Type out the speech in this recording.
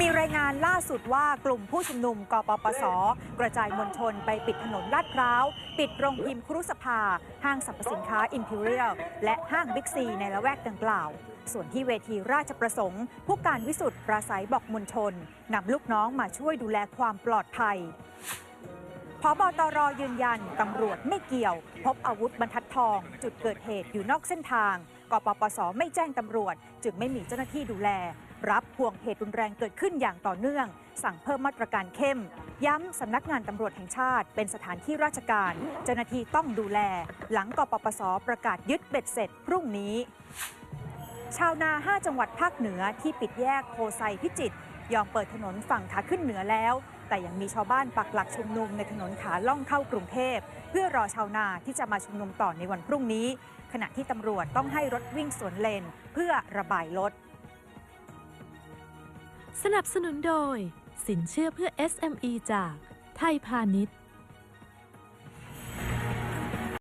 มีรายงานล่าสุดว่ากลุ่มผู้ชุมนุมกปปส กระจายมวลชนไปปิดถนนลาดพร้าว ปิดโรงพิมพ์ครุสภา ห้างสรรพสินค้า Imperial และห้างบิ๊กซีในละแวกดังกล่าว ส่วนที่เวทีราชประสงค์ ผู้การวิสุทธ์ปราศัยบอกมวลชนนำลูกน้องมาช่วยดูแลความปลอดภัยพบตรยืนยันตำรวจไม่เกี่ยว พบอาวุธบรรทัดทอง จุดเกิดเหตุอยู่นอกเส้นทางกปปสไม่แจ้งตำรวจ จึงไม่มีเจ้าหน้าที่ดูแล รับห่วงเหตุรุนแรงเกิดขึ้นอย่างต่อเนื่อง สั่งเพิ่มมาตรการเข้ม ย้ำสำนักงานตำรวจแห่งชาติ เป็นสถานที่ราชการ เจ้าหน้าที่ต้องดูแล หลังกปปสประกาศยึดเบ็ดเสร็จพรุ่งนี้ ชาวนา 5 จังหวัดภาคเหนือที่ปิดแยกโพไซพิจิตยอมเปิดถนนฝั่งขาขึ้นเหนือแล้ว แต่ยังมีชาวบ้านปักหลักชุมนุมในถนนขาล่องเข้ากรุงเทพ เพื่อรอชาวนาที่จะมาชุมนุมต่อในวันพรุ่งนี้ ขณะที่ตำรวจต้องให้รถวิ่งสวนเลนเพื่อระบายรถ สนับสนุนโดย สินเชื่อเพื่อ SME จากไทยพาณิชย์